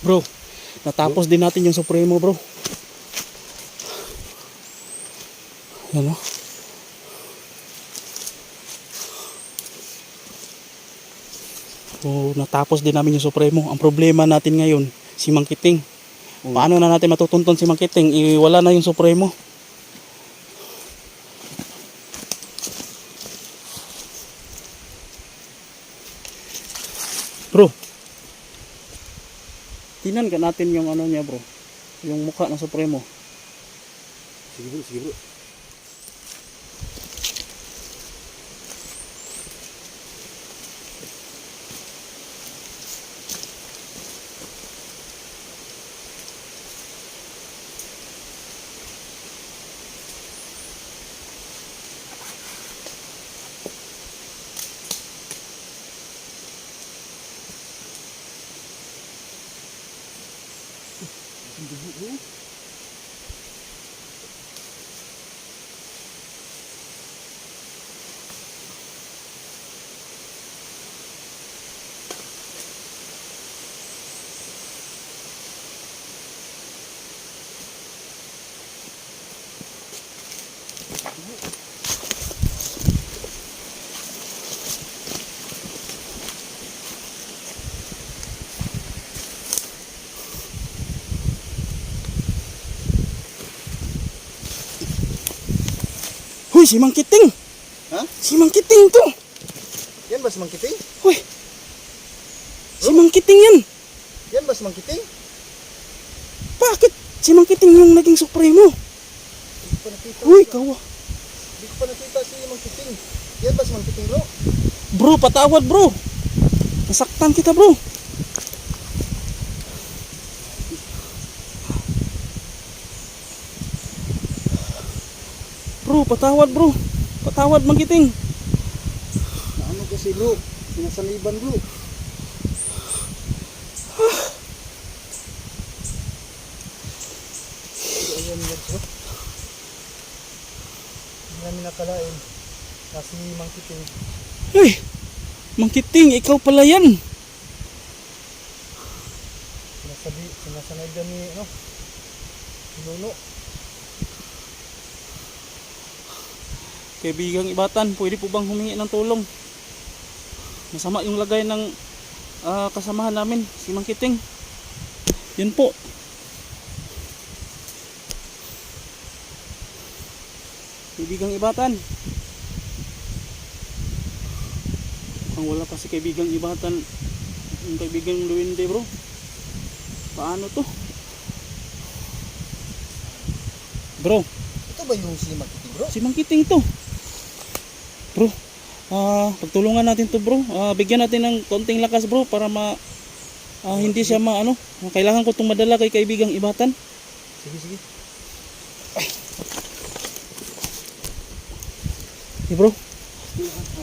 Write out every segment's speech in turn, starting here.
Bro, natapos din natin yung Supremo bro. Yan o. So, natapos din namin yung Supremo. Ang problema natin ngayon, si Mangkiting. Paano na natin matutunton si Mangkiting? Iwala na yung Supremo. Bro, Tinan ka natin yung ano niya bro. Yung mukha ng Supremo. Sige bro, sige bro. Huy, si Mang Kiting! Ha? Si Mang Kiting to! Yan ba si Mang Kiting? Huy! Si Mang Kiting yan! Yan ba si Mang Kiting? Bakit si Mang Kiting yung naging Supremo? Hindi ko pa nakita. Huy, kawa. Hindi ko pa nakita si Mang Kiting. Yan ba si Mang Kiting bro? Bro, patawad bro! Nasaktan kita bro! Patawad bro! Patawad! Na ano kasi bro? Sinasaniban bro. Ayan yan bro. Hindi namin nakalain na si Mang Kiting Hey! Mang Kiting, ikaw pala yan! sinasabi, sinasaniban ni ano? Si Kaibigang Ibatan, pwede po bang humingi ng tulong? Masama yung lagay ng ah, kasamahan namin, si Mang Kiting. Yun po. Kaibigang Ibatan. Ang wala pa si kaibigang Ibatan, yung kaibigang Luwinde bro. Paano to? Bro, Ito ba yung si Mang Kiting bro? Si Mang Kiting to. Bro, ah pagtulungan natin to bro. Ah, bigyan natin ng konting lakas bro para ma ah, hindi siya ma ano. Kailangan ko itong madala kay kaibigang Ibatan. Sige sige.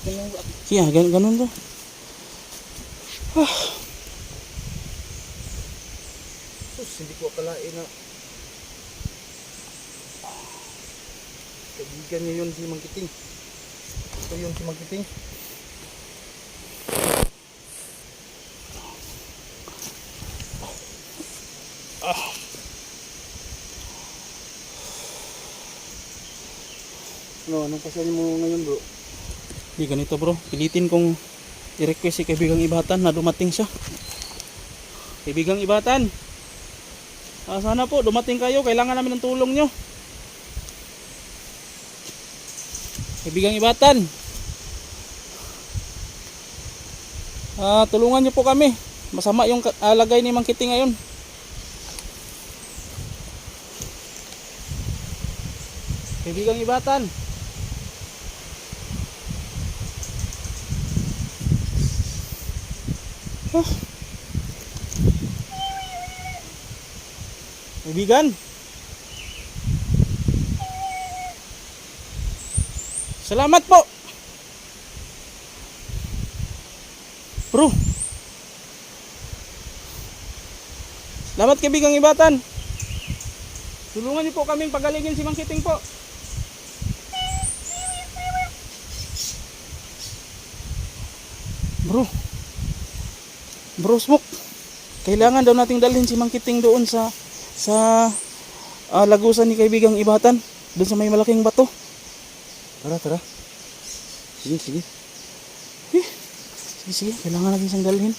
Okay lang bro. Sige, ah, gan ganun bro. Sus, hindi ko akalain na kaibigan niya yun si Mang Kiting. Ito yun si Mang Kiting. Ano, anong pasanin mo ngayon bro? Hindi ganito bro. Pilitin kong i-request si kaibigang Ibatan na dumating siya. Kaibigang Ibatan. Ah, sana po dumating kayo. Kailangan namin ng tulong nyo. Kaibigang Ibatan. Ah, tulungan nyo po kami. Masama yung lagay ni Mang Kitty ngayon. Kaibigang Ibatan. Ah. Kaibigan. Salamat po. Bro. Salamat kaibigang ibatan. Tulungan niyo po kaming pagalingin si Mang Kiting po. Bro. Bro Smoke. Kailangan daw nating dalhin si Mang Kiting doon sa sa ah, lagusan ni kaibigang Ibatan, doon sa may malaking bato. Tara, tara. Sige, sige. Sige, sige, kailangan natin siyang dalhin.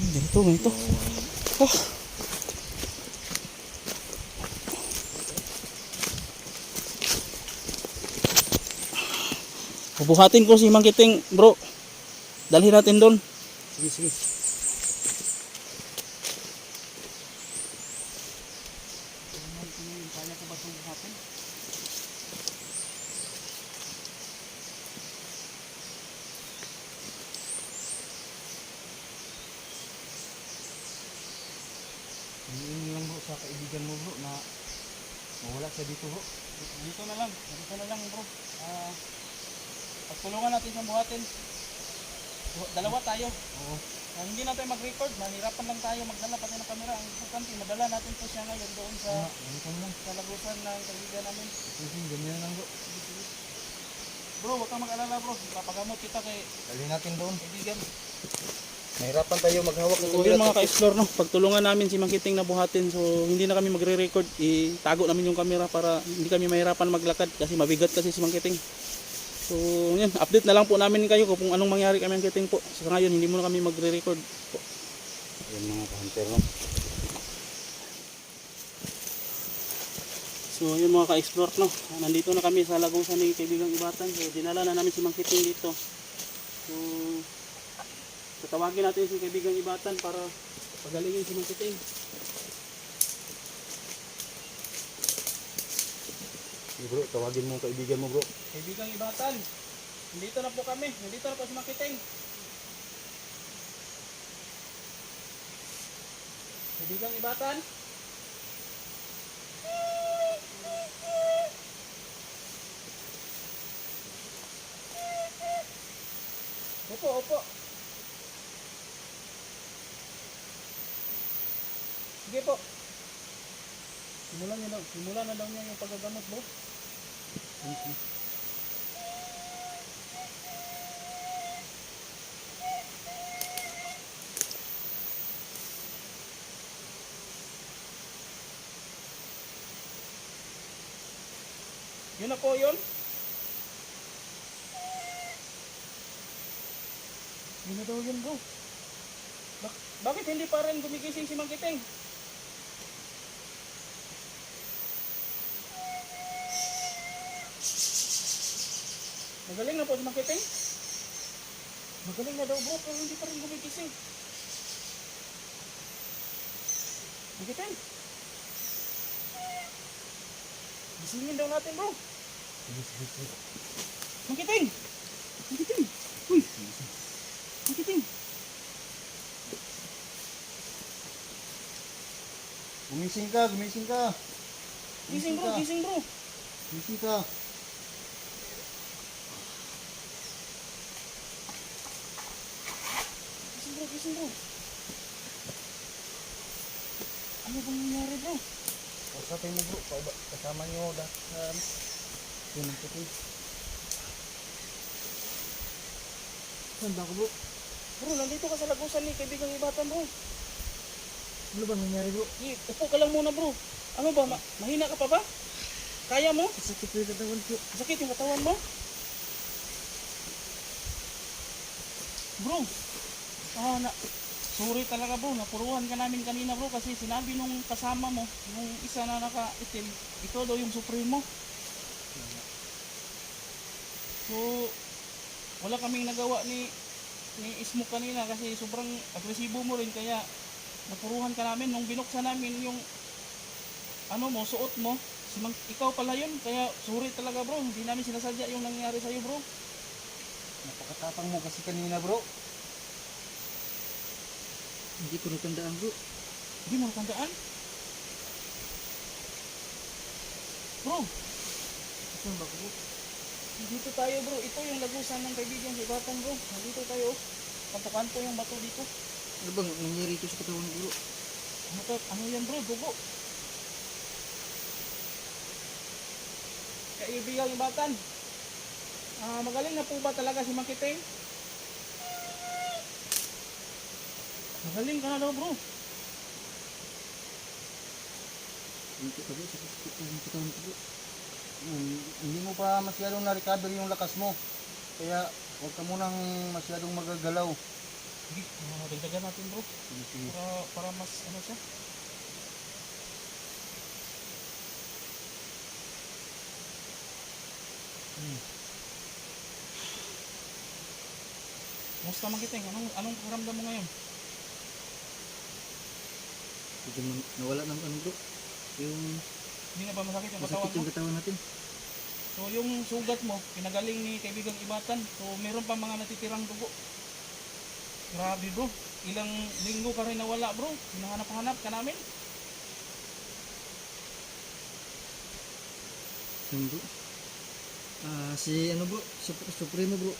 Ganito, ganito. Ah. Bubuhatin ko si Mang Kiting, bro. Dalhin natin doon. Sige, sige. Kaya ko ba itong buhatin? Hingin lang bro sa kaibigan mo bro na siya dito bro. Dito na lang, dito na lang bro. Ah, pagtulungan natin siyang buhatin. Bu- Dalawa tayo. Oo. Ah, hindi na tayo mag-record, mahirapan lang tayo magdala pati ng camera. Ang importante, madala natin po siya ngayon doon sa, ganito lang. sa lagusan ng kaibigan namin. Sige, ganyan lang bro. Bro, huwag kang mag-alala bro. Papagamot kita kay Dali natin doon. kaibigan. Mahirapan tayo maghawak ng So yun mga ka-explore no, pagtulungan namin si Mang Kiting na buhatin. So hindi na kami magre-record, itago namin yung camera para hindi kami mahirapan maglakad kasi mabigat kasi si Mang Kiting. So yun, update na lang po namin kayo kung anong mangyari kami Mang Kiting po. Sa ngayon hindi muna kami magre-record po. Yan mga ka-hunter no. So yun mga ka-explore no, nandito na kami sa lagusan ni kaibigang Ibatan. So dinala na namin si Mang Kiting dito. So tatawagin natin si kaibigang Ibatan para pagalingin si Mang Kiting. Sige bro, tawagin mo kaibigan mo bro. Kaibigang Ibatan, nandito na po kami. Nandito na po si Mang Kiting. Kaibigang Ibatan. Opo, opo. Sige po. Simulan niya daw. Simulan na daw niya yung paggagamot, bro. Yun na po yun. Yun na daw yun bro. Bak- bakit hindi pa rin gumigising si Mang Kiting? Magaling na po si Mang Kiting. Magaling na daw bro pero hindi pa rin gumigising. Mang Kiting. Gisingin daw natin bro. Mangkiting! Mangkiting! Uy! Mangkiting! Gumising ka, gumising ka. Gising bro, gising bro! Ka. Gising bro, gising bro! Ano bang nangyari bro? Kausapin mo bro, Pauba, kasama nyo dah. Um, yun ang puti. Saan ba ako bro? Bro, nandito ka sa lagusan ni kaibigang ibatan bro. Ano ba nangyari bro? I, upo ka lang muna bro. Ano ba, ma- mahina ka pa ba? Kaya mo? Sakit yung katawan ko. Sakit yung katawan mo? Bro, ah, na, sorry talaga bro, napuruhan ka namin kanina bro kasi sinabi nung kasama mo, nung isa na naka-itim, ito daw yung supremo. So, wala kaming nagawa ni ni Ismo kanina kasi sobrang agresibo mo rin kaya napuruhan ka namin nung binuksan namin yung ano mo, suot mo, si Mang, ikaw pala yun, kaya sorry talaga bro, hindi namin sinasadya yung nangyari sa'yo bro. Napakatapang mo kasi kanina bro. Hindi ko natandaan bro. Hindi mo natandaan? Bro, Saan ba bro? dito tayo bro. Ito yung lagusan ng kaibigan si Batang bro. Nandito tayo. Kanto-kanto yung bato dito. Ano bang nangyari ito sa katawan bro? Ano, to, ano yan bro? Dugo. Kaibigan yung Batan. Ah, magaling na po ba talaga si Makiting? Magaling ka na daw bro. Hindi ka bro, yung katawan ko bro. Hindi mo pa masyadong na-recover yung lakas mo. Kaya huwag ka munang masyadong magagalaw. Sige, uh, dagdagan natin bro. Sige, sige. Para, para mas ano siya. Hmm. Musta man kita? Anong, anong pakiramdam mo ngayon? Medyo nawala ng ano bro. Yung Hindi na ba masakit yung katawan masakit mo? yung katawan natin. So yung sugat mo, pinagaling ni kaibigang Ibatan. So meron pa mga natitirang dugo. Grabe bro. Ilang linggo ka rin nawala bro. Hinahanap-hanap ka namin. Yung bro. Ah, si ano bro, Sup- Supremo bro.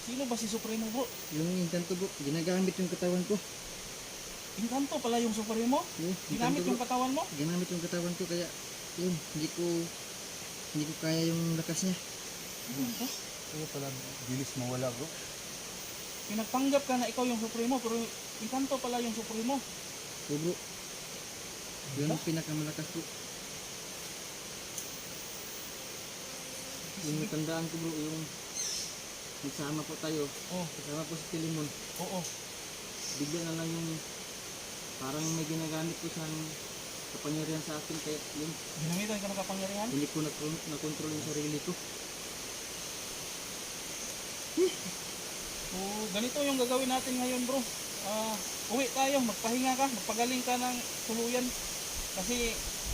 Sino ba si Supremo bro? Yung intanto bro, ginagamit yung katawan ko. Inkanto pala yung Supremo. Yung Ginamit intanto, yung katawan mo. Ginamit yung katawan ko kaya yun, hindi ko hindi ko kaya yung lakas niya. Huh? Kaya pala bilis mawala bro. Pinagpanggap ka na ikaw yung Supremo pero Inkanto pala yung Supremo. So bro, yun ang pinakamalakas bro. Yung natandaan ko bro, yung nagsama po tayo, Oh, kasama po si Pilimon, oo. bigla na lang yung parang may ginagamit ko sa kapangyarihan sa akin kaya yun, Ginamitan ka ng kapangyarihan. hindi ko na- na-control yung sarili ko. So, ganito yung gagawin natin ngayon bro. Ah, uwi tayo, magpahinga ka, magpagaling ka ng tuluyan. Kasi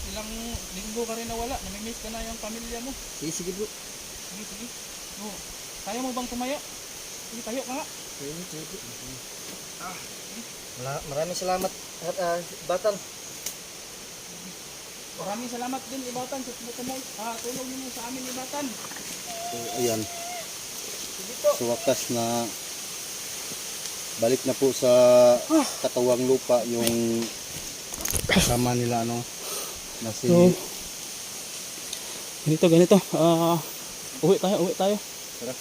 ilang linggo ka rin nawala, namimiss ka na yung pamilya mo. Sige, sige bro. Sige, sige. So, kaya mo bang tumayo? Sige, tayo ka nga. Kaya kaya bro. Mala- maraming salamat at ah, batan. Maraming salamat din, Ibatan, sa tumutulong, ah, tulong niyo sa amin, Ibatan. So, ayan. Sa wakas na balik na po sa katawang lupa yung kasama nila ano na si So, ganito, ganito. Ah, uwi tayo, uwi tayo. Tara.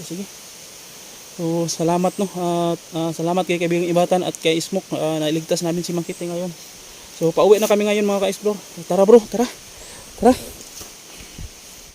Sige, sige. So, salamat no. At ah, salamat kay kaibigang Ibatan at kay Smoke. Ah, nailigtas namin si Makiti ngayon. So, pauwi na kami ngayon mga ka-explore. Tara bro, tara. Tara.